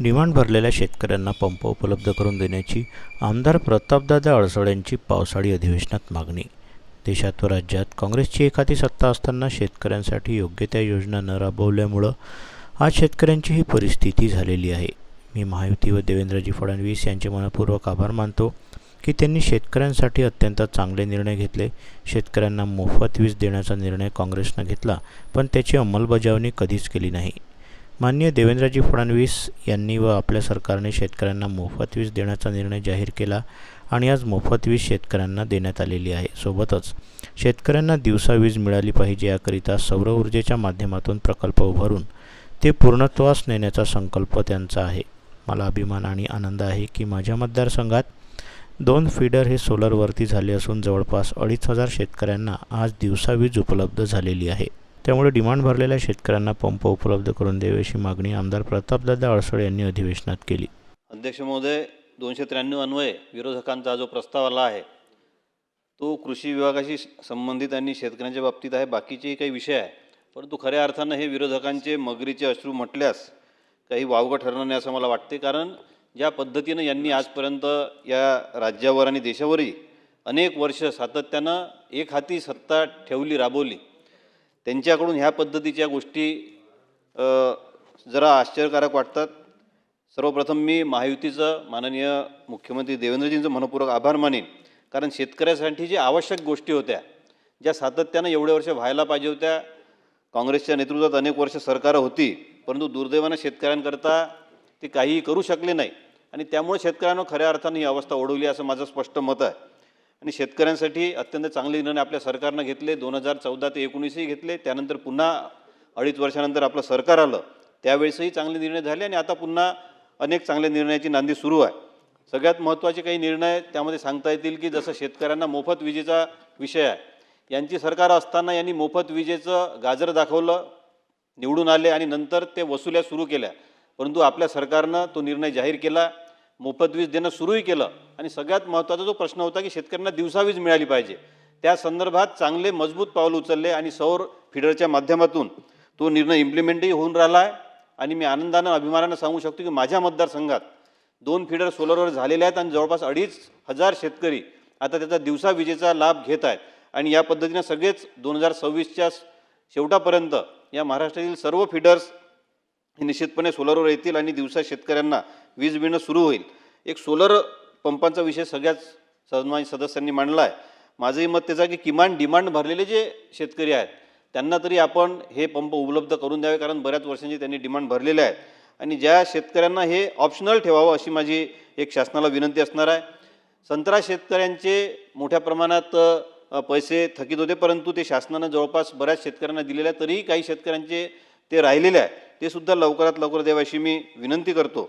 Demand भरलेल्या शेतकऱ्यांना pump उपलब्ध करून देण्याची आमदार प्रतापदादा अडसळ्यांची पावसाळी अधिवेशनात मागणी. देशात व राज्यात काँग्रेसची एखादी सत्ता असताना शेतकऱ्यांसाठी योग्य त्या योजना न राबवल्यामुळं आज शेतकऱ्यांची ही परिस्थिती झालेली आहे. मी महायुती व देवेंद्रजी फडणवीस यांचे मनपूर्वक आभार मानतो. की त्यांनी शेतकऱ्यांसाठी अत्यंत चांगले निर्णय घेतले. शेतकऱ्यांना मोफत वीज देण्याचा निर्णय काँग्रेसनं घेतला पण त्याची अंमलबजावणी कधीच केली नाही. माननीय देवेंद्रजी फडणवीस यांनी व आपल्या सरकारने शेतकऱ्यांना मोफत वीज देण्याचा निर्णय जाहीर केला आणि आज मोफत वीज शेतकऱ्यांना देण्यात आलेली आहे. सोबतच शेतकऱ्यांना दिवसा वीज मिळाली पाहिजे याकरिता सौर ऊर्जेच्या माध्यमातून प्रकल्प उभारून ते पूर्णत्वास नेण्याचा संकल्प त्यांचा आहे. मला अभिमान आणि आनंद आहे की माझ्या मतदारसंघात दोन फीडर हे सोलरवरती झाले असून जवळपास अडीच हजार शेतकऱ्यांना आज दिवसा वीज उपलब्ध झालेली आहे. त्यामुळे डिमांड भरलेल्या शेतकऱ्यांना पंप उपलब्ध करून द्यावी अशी मागणी आमदार प्रतापदादा अडसळे यांनी अधिवेशनात केली. अध्यक्ष महोदय दोनशे त्र्याण्णव अन्वये विरोधकांचा जो प्रस्ताव आला आहे तो कृषी विभागाशी संबंधित आणि शेतकऱ्यांच्या बाबतीत आहे. बाकीचेही काही विषय आहे. परंतु खऱ्या अर्थानं हे विरोधकांचे मगरीचे अश्रू म्हटल्यास काही वावगं ठरणार नाही असं मला वाटते. कारण ज्या पद्धतीनं यांनी आजपर्यंत या राज्यावर आणि देशावरही अनेक वर्ष सातत्यानं एक हाती सत्ता ठेवली राबवली. त्यांच्याकडून ह्या पद्धतीच्या गोष्टी जरा आश्चर्यकारक वाटतात. सर्वप्रथम मी महायुतीचं माननीय मुख्यमंत्री देवेंद्रजींचं मनपूर्वक आभार मानेन. कारण शेतकऱ्यासाठी जे आवश्यक गोष्टी होत्या ज्या सातत्यानं एवढे वर्ष व्हायला पाहिजे होत्या. काँग्रेसच्या नेतृत्वात अनेक वर्ष सरकारं होती परंतु दुर्दैवानं शेतकऱ्यांकरता ते काहीही करू शकले नाही. आणि त्यामुळे शेतकऱ्यांना खऱ्या अर्थानं ही अवस्था ओढवली असं माझं स्पष्ट मत आहे. आणि शेतकऱ्यांसाठी अत्यंत चांगले निर्णय आपल्या सरकारनं घेतले. दोन हजार चौदा ते एकोणीसही घेतले. त्यानंतर पुन्हा अडीच वर्षानंतर आपलं सरकार आलं. त्यावेळेसही चांगले निर्णय झाले आणि आता पुन्हा अनेक चांगल्या निर्णयाची नांदी सुरू आहे. सगळ्यात महत्त्वाचे काही निर्णय त्यामध्ये सांगता येतील की जसं शेतकऱ्यांना मोफत विजेचा विषय आहे. यांची सरकार असताना यांनी मोफत विजेचं गाजर दाखवलं निवडून आले आणि नंतर ते वसुल्या सुरू केल्या. परंतु आपल्या सरकारनं तो निर्णय जाहीर केला मोफत वीज देणं सुरूही केलं आणि सगळ्यात महत्त्वाचा जो प्रश्न होता की शेतकऱ्यांना दिवसा वीज मिळाली पाहिजे. त्या संदर्भात चांगले मजबूत पाऊल उचलले आणि सौर फिडरच्या माध्यमातून तो निर्णय इम्प्लिमेंटही होऊन राहिला आहे. आणि मी आनंदानं अभिमानानं सांगू शकतो की माझ्या मतदारसंघात दोन फिडर सोलरवर झालेले आहेत आणि जवळपास अडीच हजार शेतकरी आता त्याचा दिवसा विजेचा लाभ घेत आहेत. आणि या पद्धतीनं सगळेच दोन हजार सव्वीसच्या शेवटापर्यंत या महाराष्ट्रातील सर्व फिडर्स निश्चितपणे सोलरवर येतील आणि दिवसा शेतकऱ्यांना वीज मिळणं सुरू होईल. एक सोलर पंपांचा विषय सगळ्याच सन्मान सदस्यांनी मांडला आहे. माझंही मत त्याचं की किमान डिमांड भरलेले जे शेतकरी आहेत त्यांना तरी आपण हे पंप उपलब्ध करून द्यावे कारण बऱ्याच वर्षांची त्यांनी डिमांड भरलेले आहेत. आणि ज्या शेतकऱ्यांना हे ऑप्शनल ठेवावं अशी माझी एक शासनाला विनंती असणार आहे. संत्रा शेतकऱ्यांचे मोठ्या प्रमाणात पैसे थकीत होते परंतु ते शासनानं जवळपास बऱ्याच शेतकऱ्यांना दिलेले आहे तरीही काही शेतकऱ्यांचे ते राहिलेले आहे ते सुद्धा लवकरात लवकर द्यावे अशी मी विनंती करतो.